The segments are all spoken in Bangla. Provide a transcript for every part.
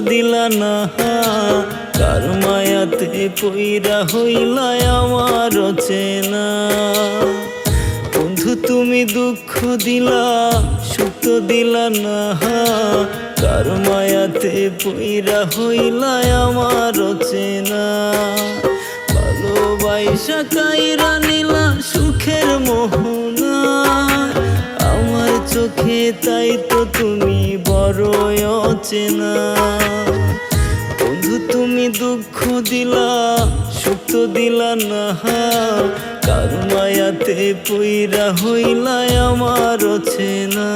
দিলা না। কার মায়াতে পইরা হইলা আমার চেনা। বন্ধু, তুমি দুঃখ দিলা, সুখ দিলা না। কার মায়াতে পইরা হইলা আমার চেনা। ভালোবাসা কাইরা নিলা সুখের মোহনা। আমার চোখে তাই তো তুমি অচেনা বন্ধু, তুমি দুঃখ দিলা, সুখ দিলা না। কার মায়াতে পইরা হইলা আমার চেনা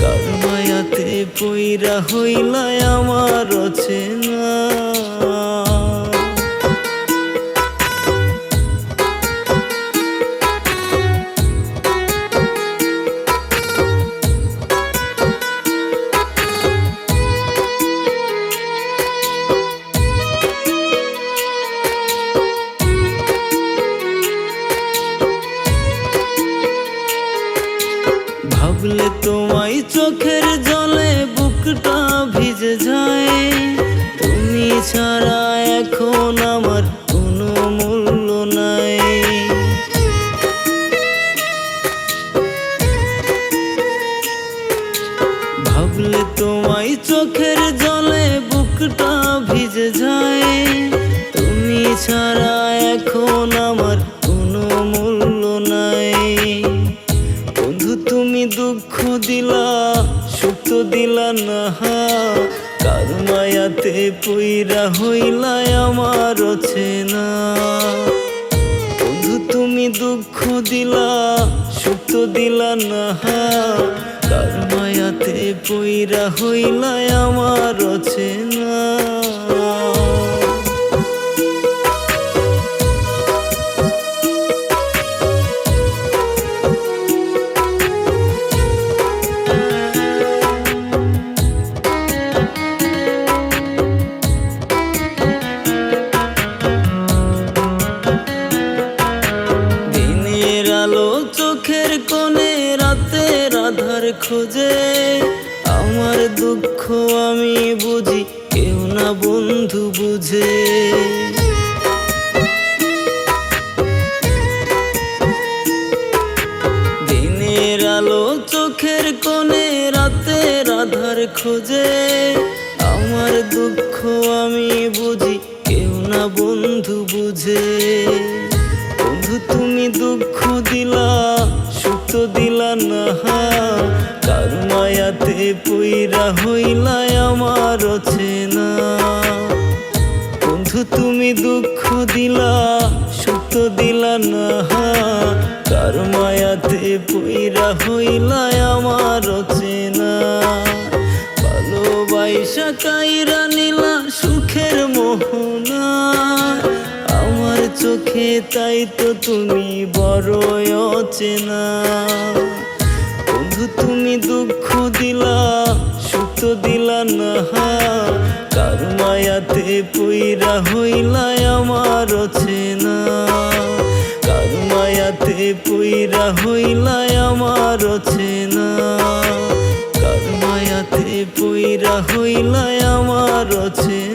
কার মায়াতে পইরা হইলা আমার চেনা চোখের জলে বুকটা ভিজে যায়। তুমি ছাড়া এখন আমার কোনো মূল্য নাই। বন্ধু, তুমি দুঃখ দিলা, সুখ দিলা না কার মায়াতে পইরা হইলা আমার চেনা। বন্ধু, তুমি দুঃখ দিলা, সুখ দিলা না কার পইরা হইলা আমার চেনা। চোখের আধার খোঁজে আমার দুঃখ আমি বুঝি, কেউ না বন্ধু বুঝে। দিনের আলো চোখের কোণে রাতের আধার খোঁজে, আমার দুঃখ তো দিলা না কার মায়াতে পইরা হইলা আমার চেনা। বন্ধু, তুমি দুঃখ দিলা, সুখ তো দিলা না কার মায়াতে পইরা হইলা আমার চেনা। ভালোবাসা কাইরা নিলা সুখের আমার চোখে তাই তো তুমি বড় অচেনা। বন্ধু, তুমি দুঃখ দিলা, সুখ দিলা না কার মায়াতে পইরা হইলা আমার অচেনা। কার মায়াতে পইরা হইলা আমার অচেনা। কার মায়াতে পইরা হইলা আমার চেনা